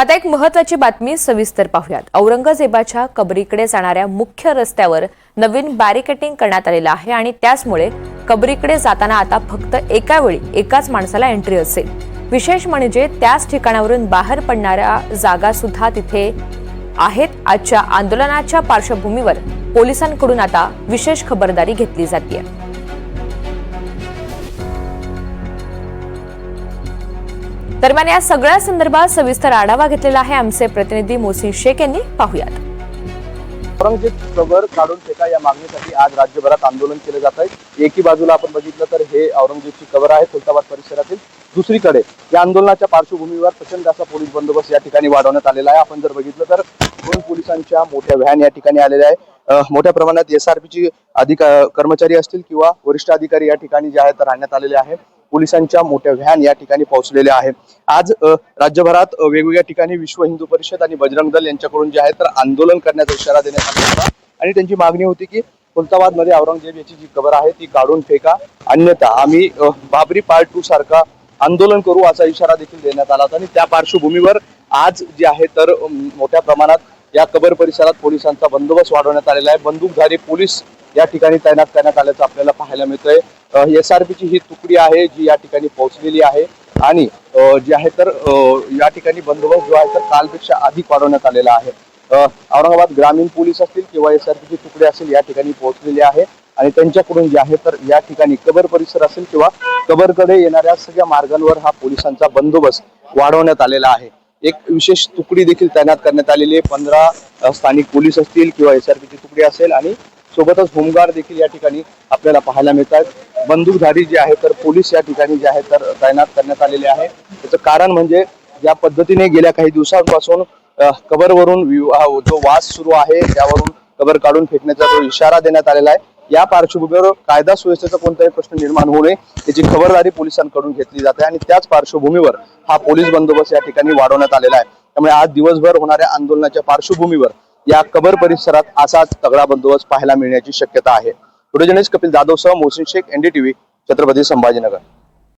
आता एक महत्वाची बातमी सविस्तर पाहूयात. औरंगजेबाच्या कबरीकडे जाणाऱ्या मुख्य रस्त्यावर नवीन बॅरिकेटिंग करण्यात आलेलं आहे आणि त्याचमुळे कबरीकडे जाताना आता फक्त एका वेळी एकाच माणसाला एंट्री असेल. विशेष म्हणजे त्याच ठिकाणावरून बाहेर पडणाऱ्या जागा सुद्धा तिथे आहेत. आजच्या आंदोलनाच्या पार्श्वभूमीवर पोलिसांकडून आता विशेष खबरदारी घेतली जाते दरम्यान या सगळ्या संदर्भात सविस्तर आढावा घेतलेला आहे आमचे प्रतिनिधी मोहसिन शेख यांनी. पाहुयात. औरंगजेब कबर काढून फेका या मागणीसाठी आज राज्यभरात आंदोलन केलं जात आहे. एकी बाजूला आपण बघितलं तर हे औरंगजेबची कबर आहे खुलताबाद परिसरातील. दुसरीकडे या आंदोलनाच्या पार्श्वभूमीवर प्रचंड असा पोलीस बंदोबस्त या ठिकाणी वाढवण्यात आलेला आहे. आपण जर बघितलं तर दोन पोलिसांच्या मोठ्या व्हॅन या ठिकाणी आलेल्या आहे. मोठ्या प्रमाणात एस आर पीची अधिका कर्मचारी असतील किंवा वरिष्ठ अधिकारी या ठिकाणी जे आहेत राहण्यात आलेले आहे. पोलिसांच्या मोठ्या व्हॅन या ठिकाणी पोहोचलेल्या आहे. आज राज्यभरात वेगवेगळ्या ठिकाणी विश्व हिंदू परिषद आणि बजरंग दल यांच्याकडून जे आहे तर आंदोलन करण्याचा इशारा देण्यात आला होता. आणि त्यांची मागणी होती की खुलताबादमध्ये औरंगजेब याची जी कबर आहे ती काढून फेका. अन्यथा आम्ही बाबरी पार्ट टू सारखा आंदोलन करू असा इशारा देखील देण्यात आला होता. आणि त्या पार्श्वभूमीवर आज जे आहे तर मोठ्या प्रमाणात या कबर परिसरात पोलिसांचा बंदोबस्त वाढवण्यात आलेला आहे. बंदूकधारी पोलीस या ठिकाणी तैनात करण्यात आल्याचं आपल्याला पाहायला मिळतंय. एस आर पीची ही तुकडी आहे जी या ठिकाणी पोहोचलेली आहे. आणि जे आहे तर या ठिकाणी बंदोबस्त जो आहे तर कालपेक्षा अधिक वाढवण्यात आलेला आहे. औरंगाबाद ग्रामीण पोलीस असतील किंवा एस आर पीची तुकडी असेल या ठिकाणी पोहोचलेली आहे. आणि त्यांच्याकडून जे आहे तर या ठिकाणी कबर परिसर असेल किंवा कबरकडे येणाऱ्या सगळ्या मार्गांवर हा पोलिसांचा बंदोबस्त वाढवण्यात आलेला आहे. एक विशेष तुकडी देखील तैनात करण्यात आलेली आहे. पंधरा स्थानिक पोलीस असतील किंवा एस आर पीची तुकडी असेल आणि सोबतच होमगार्ड देखील या ठिकाणी आपल्याला पाहायला मिळतात. बंदूकधारी जे आहे तर पोलीस या ठिकाणी जे आहे तर तैनात करण्यात आलेले आहे. त्याचं कारण म्हणजे ज्या पद्धतीने गेल्या काही दिवसांपासून कबरवरून विवाह जो वास सुरू आहे त्यावरून कबर काढून फेकण्याचा जो इशारा देण्यात आलेला आहे या पार्श्वभूमीवर कायदा सुव्यवस्थेचा कोणताही प्रश्न निर्माण होऊ नये याची खबरदारी पोलिसांकडून घेतली जाते आणि त्याच पार्श्वभूमीवर हा पोलीस बंदोबस्त या ठिकाणी वाढवण्यात आलेला आहे. त्यामुळे आज दिवसभर होणाऱ्या आंदोलनाच्या पार्श्वभूमीवर या कबर परिसरात असाच तगडा बंदोबस्त पाहायला मिळण्याची शक्यता आहे. व्हिडिओ कपिल जाधव सह मोहसिन शेख एनडीटीव्ही छत्रपती संभाजीनगर.